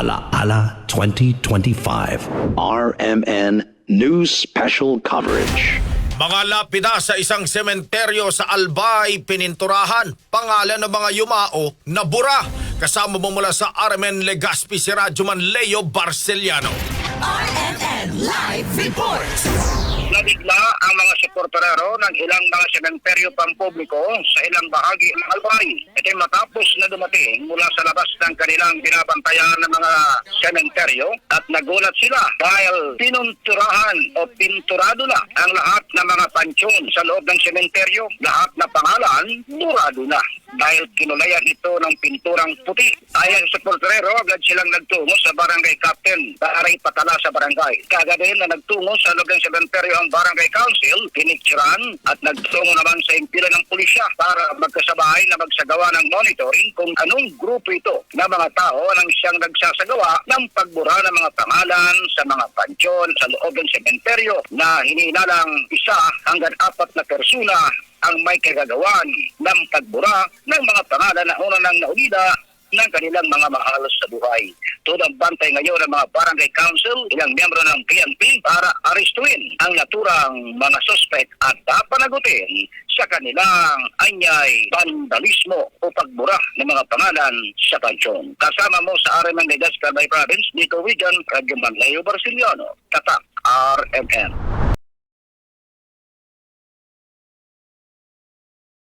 Alaala 2025. RMN News Special Coverage. Mga lapida sa isang sementeryo sa Albay, pininturahan. Pangalan ng mga yumao na bura. Kasama mo mula sa RMN Legazpi si Radyoman Leo Barceliano. RMN Live Report. nabigla ang mga suporterero ng ilang mga sementeryo pampubliko sa ilang bahagi ng Albay. Ito matapos na dumating mula sa labas ng kanilang binabantayan ng mga sementeryo at nagulat sila dahil pinunturahan o pinturado na ang lahat ng mga pansyon sa loob ng sementeryo. Lahat na pangalan, murado na dahil kinulayan ito ng pinturang puti. Ayon sa porterero, agad silang nagtungo sa barangay captain para ipatala sa barangay. Kagabi na nagtungo sa loob ng sementeryo ang barangay council, pinicturan at nagtungo naman sa impila ng pulisya para magkasabay na magsagawa ng monitoring kung anong grupo ito na mga tao ang siyang nagsasagawa ng pagbura ng mga pangalan sa mga pansyon sa loob ng sementeryo na hininalang isa hanggang apat na persona ang may kagagawan ng pagbura ng mga pangalan na una nang naulida ng kanilang mga mahal sa buhay. Tudang bantay ngayon ng mga barangay council, ilang miyembro ng PNP para arestuin ang naturang mga suspect at papanagutin sa kanilang anyay vandalismo o pagbura ng mga pangalan sa pansyon. Kasama mo sa RMN Legazpi Province, Nico Wigan, Radyo Manlayo Barciliano, Tatak, RMN.